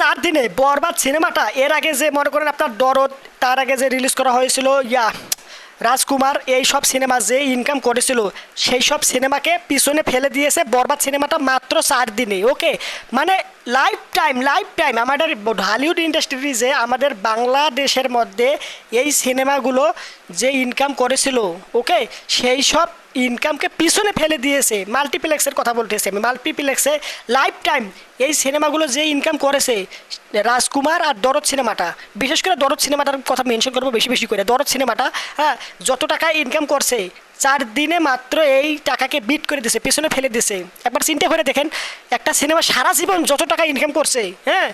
চার দিনে বরবাদ সিনেমাটা, এর আগে যে মনে করেন আপনার দরদ, তার আগে যে রিলিজ করা হয়েছিল, ইয়া, রাজকুমার, এই সব সিনেমা যে ইনকাম করেছিল, সেই সব সিনেমাকে পিছনে ফেলে দিয়েছে বরবাদ সিনেমাটা মাত্র চার দিনে ওকে মানে লাইফ টাইম লাইফ টাইম আমাদের হলিউড ইন্ডাস্ট্রি যে আমাদের বাংলাদেশের মধ্যে এই সিনেমাগুলো যে ইনকাম করেছিল ওকে সেই সব ইনকামকে পিছনে ফেলে দিয়েছে মাল্টিপ্লেক্সের কথা বলতেছে আমি। মাল্টিপ্লেক্সে লাইফ টাইম এই সিনেমাগুলো যে ইনকাম করেছে, রাজকুমার আর দরদ সিনেমাটা। বিশেষ করে দরদ সিনেমাটার কথা মেনশন করব বেশি বেশি করে। দরদ সিনেমাটা হ্যাঁ যত টাকা ইনকাম করছে চার দিনে মাত্র এই টাকাকে বিট করে দিছে, পেছনে ফেলে দিছে। একবার চিন্তা করে দেখেন, একটা সিনেমা সারা জীবন যত টাকা ইনকাম করছে হ্যাঁ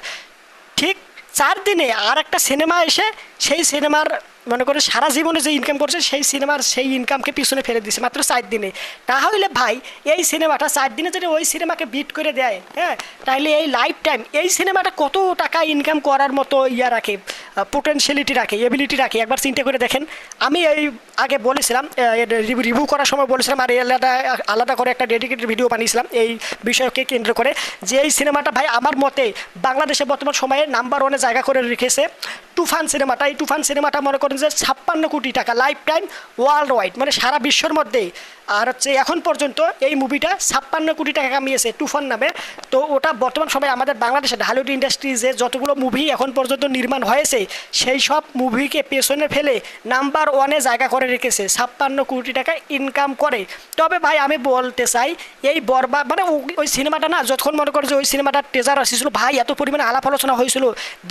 ঠিক চার দিনে আর একটা সিনেমা এসে সেই সিনেমার মনে করে সারা জীবনে যে ইনকাম করছে, সেই সিনেমার সেই ইনকামকে পিছনে ফেলে দিছে মাত্র চার দিনে। তাহলে ভাই, এই সিনেমাটা চার দিনে যদি ওই সিনেমাকে বিট করে দেয় হ্যাঁ তাহলে এই লাইফ টাইম এই সিনেমাটা কত টাকা ইনকাম করার মতো ইয়া রাখে পোটেনশিয়ালিটি রাখে এবিলিটি রাখে? একবার চিন্তা করে দেখেন। আমি এই আগে বলেছিলাম রিভিউ করার সময় বলেছিলাম আর আলাদা আলাদা করে একটা ডেডিকেটেড ভিডিও বানিয়েছিলাম এই বিষয়কে কেন্দ্র করে যে এই সিনেমাটা ভাই আমার মতে বাংলাদেশে বর্তমান সময়ে নাম্বার ওয়ানে জায়গা করে রেখেছে তুফান সিনেমাটা এই তুফান সিনেমাটা মনে করেন যে ছাপ্পান্ন কোটি টাকা লাইফ টাইম ওয়ার্ল্ড ওয়াইড মানে সারা বিশ্বর মধ্যে। আর হচ্ছে এখন পর্যন্ত এই মুভিটা ছাপ্পান্ন কোটি টাকা কামিয়েছে তুফান নামে। তো ওটা বর্তমান সময়ে আমাদের বাংলাদেশে হলিউড ইন্ডাস্ট্রিজে যতগুলো মুভি এখন পর্যন্ত নির্মাণ হয়েছে, সেই সব মুভিকে পেছনে ফেলে নাম্বার ওয়ানে জায়গা করে রেখেছে, ছাপ্পান্ন কোটি টাকা ইনকাম করে। তবে ভাই আমি বলতে চাই, এই বরবা মানে ওই সিনেমাটা না, যতক্ষণ মনে করে যে ওই সিনেমাটার টেজার আসছিল ভাই এত পরিমাণে আলাপ আলোচনা হয়েছিল।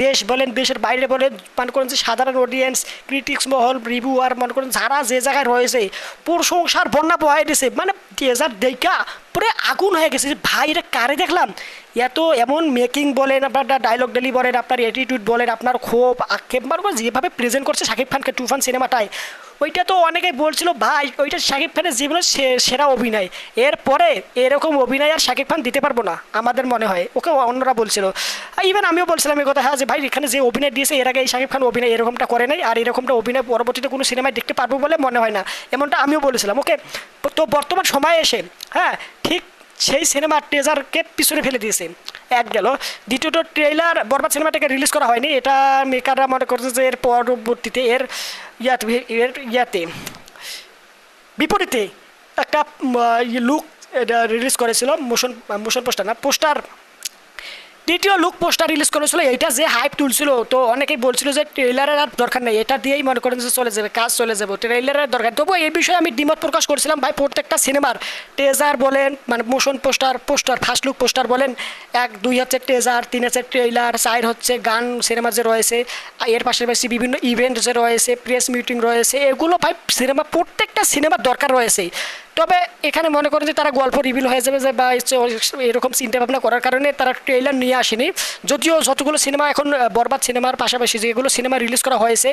দেশ বলেন, দেশের বাইরে বলেন, মনে করেন যে সাধারণ অডিয়েন্স ক্রিটিক্স মহল রিভিউয়ার মনে করেন যারা যে জায়গায় রয়েছে প্রশংসার বন্যা বহাই দিছে। মানে টেজার দেখা পুরো আগুন হয়ে গেছে। যে ভাই, এটা কারে দেখলাম? এত এমন মেকিং বলেন, আপনার ডায়লগ ডেলি বলেন, আপনার অ্যাটিটিউড বলেন, আপনার ক্ষোভ, আক্ষেপ যেভাবে প্রেজেন্ট করছে শাকিব খানকে, তুফান সিনেমাটায় ওইটা তো অনেকেই বলছিল, ভাই, ওইটা শাকিব খানের জীবনের সেরা অভিনয়। এরপরে এরকম অভিনয় আর শাকিব খান দিতে পারব না, আমাদের মনে হয়। ওকে অন্যরা বলছিল। ইভেন আমিও বলছিলাম এই কথা হ্যাঁ যে ভাই, এখানে যে অভিনয় দিয়েছে, এর আগে এই শাকিব খান অভিনয় এরকমটা করে নাই, আর এরকমটা অভিনয় পরবর্তীতে কোনো সিনেমায় দেখতে পারব বলে মনে হয় না। এমনটা আমিও বলেছিলাম, ওকে, তো বর্তমান সময়ে এসে হ্যাঁ ঠিক সেই সিনেমার ট্রেজারকে পিছনে ফেলে দিয়েছে। এক গেল। দ্বিতীয়ত ট্রেইলার বরবাদ সিনেমাটাকে রিলিজ করা হয়নি। এটা মেকাররা মনে করছে যে এর পরবর্তীতে এর ইয়াতে এর ইয়াতে। বিপরীতে একটা লুক রিলিজ করেছিল মোশন মোশন পোস্টার না পোস্টার দ্বিতীয় লুক পোস্টার রিলিজ করেছিল, এইটা যে হাইপ তুলছিল, তো অনেকেই বলছিল যে ট্রেলারের আর দরকার নেই, এটা দিয়েই মনে করেন যে চলে যাবে, কাজ চলে যাবে ট্রেলারের দরকার তবু এই বিষয়ে আমি দ্বিমত প্রকাশ করেছিলাম, ভাই, প্রত্যেকটা সিনেমার ট্রেজার বলেন মানে motion poster poster first look poster বলেন, এক, দুই হচ্ছে ট্রেজার তিন হচ্ছে ট্রেলার চার হচ্ছে গান সিনেমা যে রয়েছে, এর পাশাপাশি বিভিন্ন ইভেন্ট যে রয়েছে প্রেস মিটিং রয়েছে, এগুলো ভাই সিনেমা প্রত্যেকটা সিনেমার দরকার রয়েছে তবে এখানে মনে করেন যে তারা গল্প রিভিল হয়ে যাবে যে বা এরকম চিন্তা ভাবনা করার কারণে তারা ট্রেইলার নিয়ে আসেনি। যদিও যতগুলো সিনেমা এখন বরবাদ সিনেমার পাশাপাশি যেগুলো সিনেমা রিলিজ করা হয়েছে,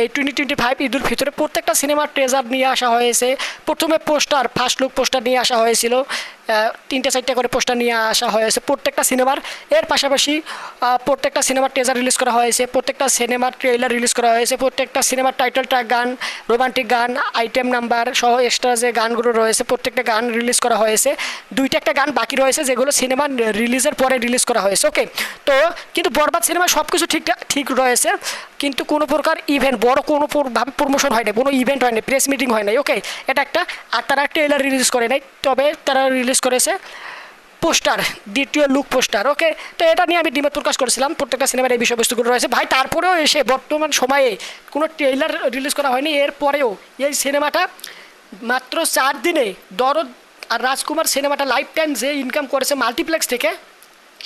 এই টোয়েন্টি টোয়েন্টি ফাইভ ঈদুল ফিতরে প্রত্যেকটা সিনেমার ট্রেজার নিয়ে আসা হয়েছে। প্রথমে পোস্টার ফার্স্ট লুক পোস্টার নিয়ে আসা হয়েছিল। তিনটে চারটে করে পোস্টার নিয়ে আসা হয়েছে। প্রত্যেকটা সিনেমার এর পাশাপাশি প্রত্যেকটা সিনেমার টেজার রিলিজ করা হয়েছে, প্রত্যেকটা সিনেমার ট্রেলার রিলিজ করা হয়েছে, প্রত্যেকটা সিনেমার টাইটেল ট্র্যাক গান রোমান্টিক গান আইটেম নাম্বার সহ এক্সট্রা যে গানগুলো রয়েছে, প্রত্যেকটা গান রিলিজ করা হয়েছে। দুইটা একটা গান বাকি রয়েছে, যেগুলো সিনেমা রিলিজের পরে রিলিজ করা হয়েছে ওকে তো, কিন্তু বরবাদ সিনেমা সব কিছু ঠিক ঠিক রয়েছে, কিন্তু কোনো প্রকার ইভেন্ট বড় কোনো ভাবে প্রমোশন হয় না কোনো ইভেন্ট হয় না প্রেস মিটিং হয় নাই ওকে এটা একটা আর তারা ট্রেলার রিলিজ করে নাই, তবে তারা রিলিজ করেছে। পোস্টার, দ্বিতীয় লুক পোস্টার ওকে তো এটা নিয়ে আমি দ্বিমত প্রকাশ করেছিলাম। প্রত্যেকটা সিনেমার এই বিষয়বস্তুগুলো রয়েছে। ভাই, তারপরেও এসে বর্তমান সময়ে কোনো ট্রেলার রিলিজ করা হয়নি। এরপরেও এই সিনেমাটা মাত্র চার দিনে দরদ আর রাজকুমার সিনেমাটা লাইফ টাইম যে ইনকাম করেছে মাল্টিপ্লেক্স থেকে,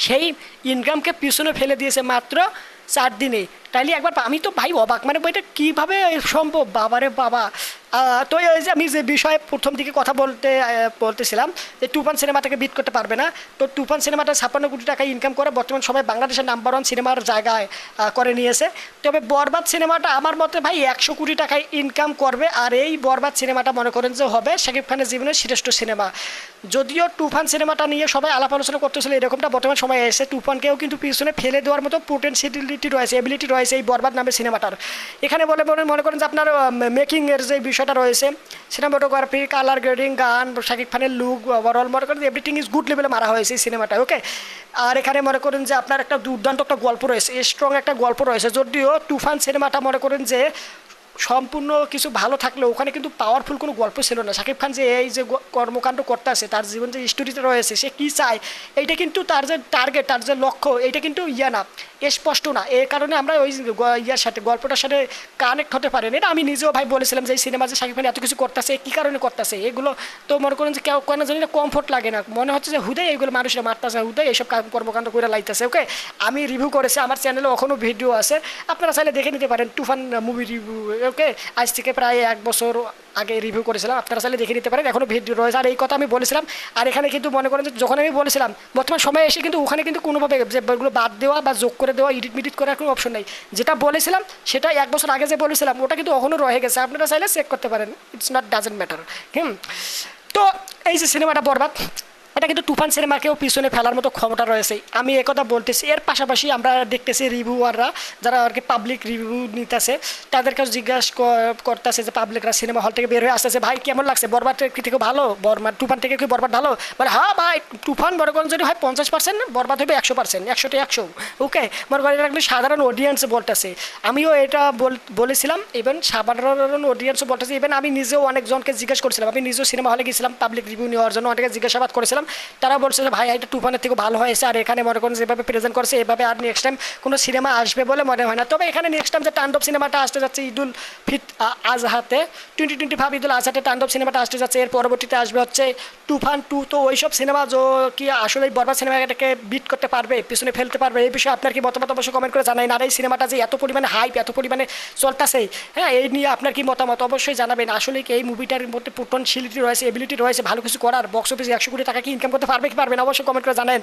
সেই ইনকামকে পিছনে ফেলে দিয়েছে মাত্র চার দিনে। তাইলে একবার আমি তো ভাই অবাক মানে বইটা কীভাবে সম্ভব? বাবারে বাবা। তো এই যে আমি যে বিষয়ে প্রথম দিকে কথা বলতে বলতেছিলাম যে তুফান সিনেমাটাকে বিট করতে পারবে না। তো তুফান সিনেমাটা ছাপ্পান্ন কোটি টাকা ইনকাম করে বর্তমান সময় বাংলাদেশের নাম্বার ওয়ান সিনেমার জায়গায় করে নিয়েছে। তবে বরবাদ সিনেমাটা আমার মতে ভাই একশো কোটি টাকায় ইনকাম করবে আর এই বরবাদ সিনেমাটা মনে করেন যে হবে শাকিব খানের জীবনের শ্রেষ্ঠ সিনেমা। যদিও টুফান সিনেমাটা নিয়ে সবাই আলাপ আলোচনা করতেছিল, এরকমটা বর্তমান সময় এসে টুফানকেও কিন্তু পিছনে ফেলে দেওয়ার মতো পোটেন্সিয়ালিটি রয়েছে এবিলিটি রয়েছে এই বরবাদ নামে সিনেমাটার। এখানে বলে মনে করেন যে আপনার মেকিংয়ের যে বিষয়টা রয়েছে সিনেমাটোগ্রাফি কালার গ্রেডিং গান, শাকিব খানের লুক ওভারঅল মনে করেন এভরিথিং ইজ গুড লেভেলে মারা হয়েছে এই সিনেমাটা ওকে আর এখানে মনে করেন যে আপনার একটা দুর্দান্ত একটা গল্প রয়েছে স্ট্রং একটা গল্প রয়েছে, যদিও তুফান সিনেমাটা মনে করেন যে সম্পূর্ণ কিছু ভালো থাকলেও ওখানে কিন্তু পাওয়ারফুল কোনো গল্প ছিল না। শাকিব খান যে এই যে কর্মকাণ্ড করতে আছে তার জীবন যে স্টোরিতে রয়েছে, সে কী চায়, এইটা কিন্তু তার যে টার্গেট তার যে লক্ষ্য, এইটা কিন্তু ইয়া না। স্পষ্ট না। এর কারণে আমরা ওই ইয়ার সাথে, গল্পটার সাথে কানেক্ট হতে পারেন। এটা আমি নিজেও ভাই বলেছিলাম যে এই সিনেমা যে শাকিব খান এত কিছু করতেছে, কী কারণে করতেছে? এগুলো তো মনে করেন যে কেউ কেন জানি না কমফোর্ট লাগে না। মনে হচ্ছে যে হুদে এইগুলো মানুষরা মারতেছে হুদে এইসব কর্মকাণ্ড করে লাইতেছে ওকে আমি রিভিউ করেছি, আমার চ্যানেলে ওখানেও ভিডিও আছে। আপনারা চাইলে দেখে নিতে পারেন, তুফান মুভি রিভিউ ওকে আজ থেকে প্রায় এক বছর আগে রিভিউ করেছিলাম, আপনারা চাইলে দেখে নিতে পারেন এখনও ভিডিও রয়েছে। আর এই কথা আমি বলেছিলাম, আর এখানে কিন্তু মনে করেন যে যখন আমি বলেছিলাম, বর্তমান সময়ে এসে কিন্তু ওখানে কিন্তু কোনোভাবে যে বইগুলো বাদ দেওয়া বা যোগ করে দেওয়া ইডিট মিডিট করার কোনো অপশন নেই। যেটা বলেছিলাম, সেটা এক বছর আগে যে বলেছিলাম, ওটা কিন্তু এখনও রয়ে গেছে। আপনারা চাইলে চেক করতে পারেন it's not doesn't matter hmm. তো এই যে সিনেমাটা বরবাদ এটা কিন্তু তুফান সিনেমাকেও পিছনে ফেলার মতো ক্ষমতা রয়েছে। আমি একথা বলতেছি, এর পাশাপাশি আমরা দেখতেছি রিভিউয়াররা, যারা আর কি পাবলিক রিভিউ নিতেছে, তাদেরকেও জিজ্ঞাসা করতেছে যে পাবলিকরা সিনেমা হল থেকে বের হয়ে আসতেছে, ভাই, কেমন লাগছে? বরবাদ কি থেকে ভালো? বরবাদ, তুফান থেকে কি বরবাদ ভালো? বলে হ্যাঁ ভাই, তুফান মনে করেন যদি হয় পঞ্চাশ পার্সেন্ট বরবাদ হবে একশো পার্সেন্ট একশোতে একশো ওকে মনে করেন এটা সাধারণ অডিয়েন্স বলতেছে। আমিও এটা বল- বলেছিলাম ইভেন সাধারণ অডিয়েন্সও বলতেছে ইভেন আমি নিজেও অনেকজনকে জিজ্ঞেস করেছিলাম, আমি নিজেও সিনেমা হলে গেছিলাম পাবলিক রিভিউ নেওয়ার জন্য অনেকে জিজ্ঞাসাবাদ করেছিলাম তারা বলছে যে, ভাই, এটা তুফানের থেকে ভালো হয়েছে, আর এখানে মনে করেন যেভাবে প্রেজেন্ট করছে, এভাবে আর নেক্সট টাইম কোনো সিনেমা আসবে বলে মনে হয় না। তবে এখানে নেক্সট টাইম যে তাণ্ডব সিনেমাটা আসতে যাচ্ছে ঈদুল ফিত আজহাতে টোয়েন্টি টোয়েন্টি ফাইভ ঈদুল আজহাতে তাণ্ডব সিনেমাটা আসতে যাচ্ছে। এর পরবর্তীতে আসবে হচ্ছে তুফান টু তো ওইসব সিনেমা যে, কি আসলে বরবাদ সিনেমাটাকে বিট করতে পারবে, পিছনে ফেলতে পারবে, এই বিষয়ে আপনার কি মতামত অবশ্যই কমেন্ট করে জানাই আর এই সিনেমাটা যে এত পরিমাণে হাইপ এত পরিমাণে চলতেছে হ্যাঁ এই নিয়ে আপনার কি মতামত অবশ্যই জানাবেন। আসলে কি এই মুভিটার মধ্যে পোটেনশিয়ালিটি রয়েছে এবিলিটি রয়েছে, ভালো কিছু করার বক্স অফিসে একশো কোটি টাকা কি ইনকাম করতে পারবে কি পারবে না, অবশ্যই কমেন্ট করে জানেন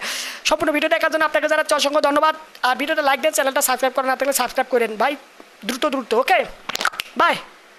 সম্পূর্ণ ভিডিও দেখার জন্য আপনাকে যারা অসংখ্য ধন্যবাদ। আর ভিডিওটা লাইক দেন চ্যানেলটা সাবস্ক্রাইব করেন, না থাকলে সাবস্ক্রাইব করেন। ভাই, দ্রুত দ্রুত ওকে বাই